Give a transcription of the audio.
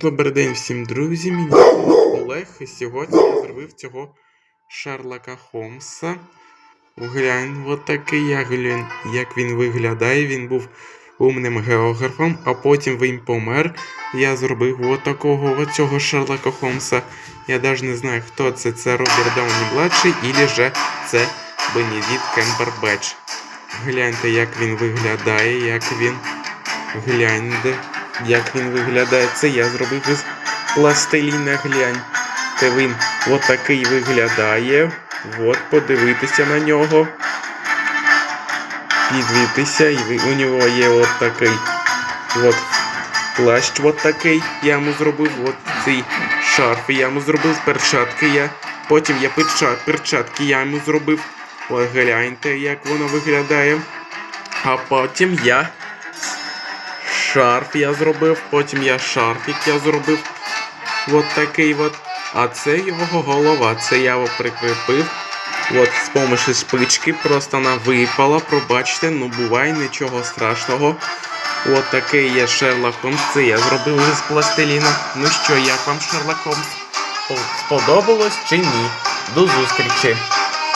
Добрий день всім друзі, мені Олег, і сьогодні я зробив цього Шерлока Холмса. Глянь, от такий я глянь, як він виглядає. Він був умним географом, а потім він помер. Я зробив от такого от цього Шерлока Холмса. Я навіть не знаю, хто це. Це Роберт Дауні младший, або же це Бенедикт Кембербетч. Гляньте, як він виглядає, як він. Гляньте, як він виглядає. Це я зробив із пластиліна глянь. Це він отакий виглядає. От, подивитися на нього. Підвітися, і у нього є от такий от плащ от. Я йому зробив от цей шарф. Я йому зробив перчатки. Я... Потім я перчат, перчатки я йому зробив. От гляньте, як воно виглядає. А потім я шарф я зробив, потім я шарфік я зробив. От такий от. А це його голова. Це я його прикріпив. От з помощі шпички просто вона випала. Пробачте, ну буває нічого страшного. От такий є Шерлок Холмс. Це я зробив із пластиліна. Ну що, як вам Шерлок Холмс? Сподобалось чи ні? До зустрічі!